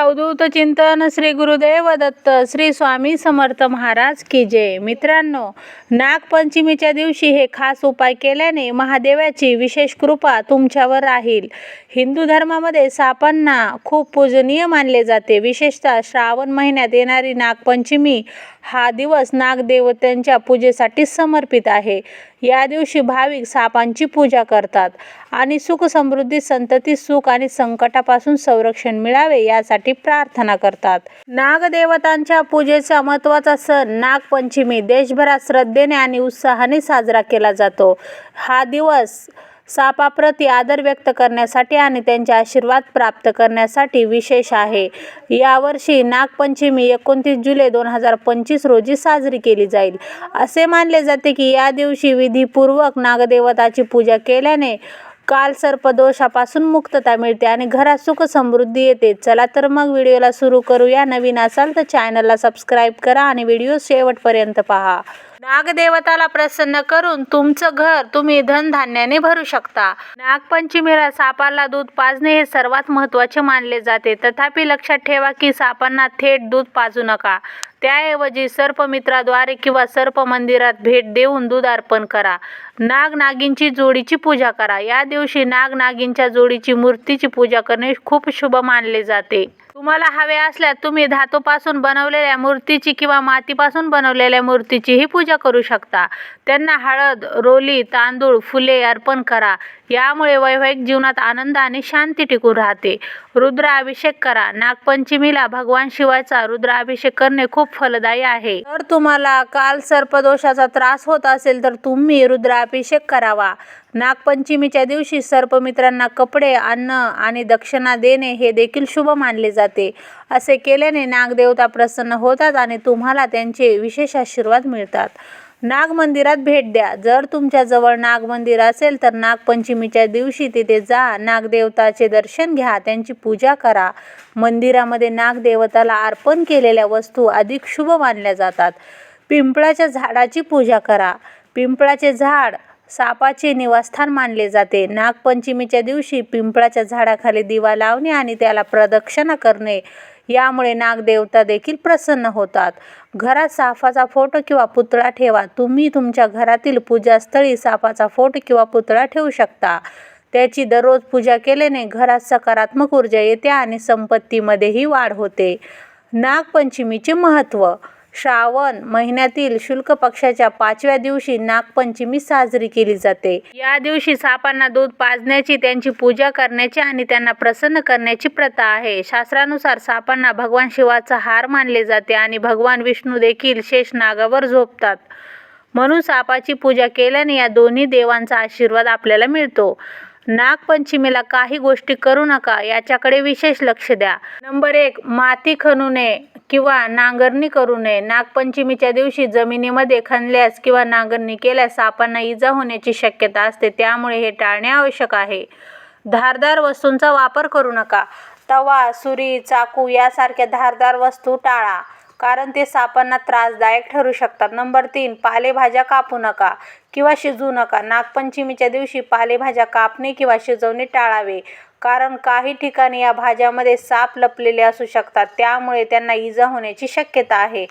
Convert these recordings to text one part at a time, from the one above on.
अवधूत चिंतन श्री गुरुदेव दत्त श्री स्वामी समर्थ महाराज की जय. मित्रांनो नागपंचमीच्या दिवशी हे खास उपाय केल्याने महादेवाची विशेष कृपा तुमच्यावर राहील. हिंदू धर्मामध्ये सापांना खूप पूजनीय मानले जाते. विशेषतः श्रावण महिन्यात येणारी नागपंचमी हा दिवस नागदेवतांच्या पूजेसाठी समर्पित आहे. या दिवशी भाविक सापांची पूजा करतात आणि सुख समृद्धी संतती सुख आणि संकटापासून संरक्षण मिळावे यासाठी प्रार्थना करतात. नागदेवतांच्या पूजेचा महत्त्वाचा सण नागपंचमी देशभरात श्रद्धेने आणि उत्साहाने साजरा केला जातो. हा दिवस सापाप्रती आदर व्यक्त करण्यासाठी आणि त्यांचे आशीर्वाद प्राप्त करण्यासाठी विशेष आहे. यावर्षी नागपंचमी एकोणतीस जुलै दोन हजार पंचवीस रोजी साजरी केली जाईल. असे मानले जाते की या दिवशी विधीपूर्वक नागदेवताची पूजा केल्याने कालसर्पदोषापासून मुक्तता मिळते आणि घरात सुख समृद्धी येते. चला तर मग व्हिडिओला सुरू करूया. नवीन असाल तर चॅनलला सबस्क्राईब करा आणि व्हिडिओ शेवटपर्यंत पहा. नागदेवताला प्रसन्न करून तुमचं घर तुम्ही धनधान्याने भरू शकता. नागपंचमीला सापाला दूध पाजणे हे सर्वात महत्त्वाचे मानले जाते. तथापि लक्षात ठेवा की सापांना थेट दूध पाजू नका. त्याऐवजी सर्पमित्राद्वारे किंवा सर्प मंदिरात भेट देऊन दूध अर्पण करा. नागनागिनची जोडीची पूजा करा. या दिवशी नागनागिनच्या जोडीची मूर्तीची पूजा करणे खूप शुभ मानले जाते. तुम्हाला हवे असल्यास तुम्ही धातूपासून बनवलेल्या मूर्तीची किंवा मातीपासून बनवलेल्या मूर्तीचीही पूजा करू शकता. त्यांना हळद रोली तांदूळ फुले अर्पण करा. यामुळे वैवाहिक जीवनात आनंद आणि शांती टिकून राहते. रुद्राभिषेक करा. नागपंचमीला भगवान शिवाचा रुद्राभिषेक करणे खूप फलदायी आहे. जर तुम्हाला काल सर्पदोषाचा त्रास होत असेल तर तुम्ही रुद्राभिषेक करावा. नागपंचमीच्या दिवशी सर्पमित्रांना कपडे अन्न आणि दक्षिणा देणे हे देखील शुभ मानले जाते. असे केल्याने नागदेवता प्रसन्न होतात आणि तुम्हाला त्यांचे विशेष आशीर्वाद मिळतात. नागमंदिरात भेट द्या. जर तुमच्याजवळ नागमंदिर असेल तर नागपंचमीच्या दिवशी तिथे जा. नागदेवताचे दर्शन घ्या. त्यांची पूजा करा. मंदिरामध्ये नागदेवताला अर्पण केलेल्या वस्तू अधिक शुभ मानल्या जातात. पिंपळाच्या झाडाची पूजा करा. पिंपळाचे झाड सापाचे निवासस्थान मानले जाते. नागपंचमीच्या दिवशी पिंपळाच्या झाडाखाली दिवा लावणे आणि त्याला प्रदक्षिणा करणे. यामुळे नागदेवता देखील प्रसन्न होतात. घरात साफाचा फोटो किंवा पुतळा ठेवा. तुम्ही तुमच्या घरातील पूजास्थळी साफाचा फोटो किंवा पुतळा ठेवू शकता. त्याची दररोज पूजा केल्याने घरात सकारात्मक ऊर्जा येते आणि संपत्तीमध्येही वाढ होते. नागपंचमीचे महत्त्व श्रावण महिन्यातील शुल्क पक्षाच्या पाचव्या दिवशी नागपंचमी साजरी केली जाते. या दिवशी सापांना दूध पाजण्याची त्यांची पूजा करण्याची आणि त्यांना प्रसन्न करण्याची प्रथा आहे. शास्त्रानुसार सापांना भगवान शिवाचा हार मानले जाते आणि भगवान विष्णू देखील शेष नागावर झोपतात. म्हणून सापाची पूजा केल्याने या दोन्ही देवांचा आशीर्वाद आपल्याला मिळतो. नागपंचमीला काही गोष्टी करू नका याच्याकडे विशेष लक्ष द्या. नंबर एक माती खणू नये. किंवा नांगरणी करू नये. नागपंचमीच्या दिवशी जमिनीमध्ये खणल्यास किंवा नांगरणी केल्यास सापांना इजा होण्याची शक्यता असते. त्यामुळे हे टाळणे आवश्यक आहे. धारदार वस्तूंचा वापर करू नका. तवा सुरी चाकू यासारख्या धारदार वस्तू टाळा. कारण ते सापांना त्रासदायक ठरू शकतात. नंबर तीन पालेभाज्या कापू नका किंवा शिजवू नका. नागपंचमीच्या दिवशी पालेभाज्या कापणे किंवा शिजवणे टाळावे. कारण काही ठिकाणी या भाज्यामध्ये साप लपलेले असू शकतात. त्यामुळे त्यांना इजा होण्याची शक्यता आहे.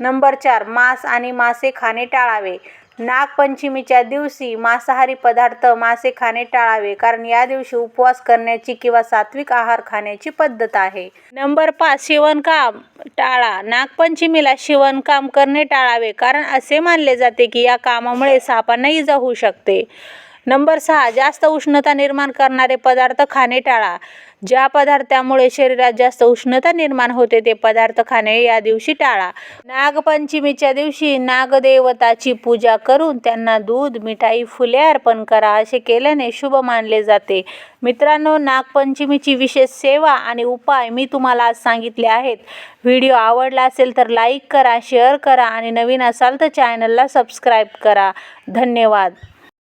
नंबर चार मांस आणि मासे खाणे टाळावे. नागपंचमीच्या दिवशी मांसाहारी पदार्थ मासे खाणे टाळावे कारण या दिवशी उपवास करण्याची किंवा सात्विक आहार खाण्याची पद्धत आहे. नंबर पाच शिवणकाम टाळा. नागपंचमीला शिवणकाम करणे टाळावे कारण असे मानले जाते की या कामामुळे सापांना इजा होऊ शकते. नंबर सहा जास्त उष्णता निर्माण करणारे पदार्थ खाणे टाळा. ज्या पदार्थामुळे शरीरात जास्त उष्णता निर्माण होते ते पदार्थ खाणे या दिवशी टाळा. नागपंचमीच्या दिवशी नागदेवताची पूजा करून त्यांना दूध मिठाई फुले अर्पण करा असे केल्याने शुभ मानले जाते. मित्रांनो नागपंचमीची विशेष सेवा आणि उपाय मी तुम्हाला आज सांगितले आहेत. व्हिडिओ आवडला असेल तर लाईक करा शेअर करा आणि नवीन असाल तर चॅनलला सबस्क्राईब करा. धन्यवाद.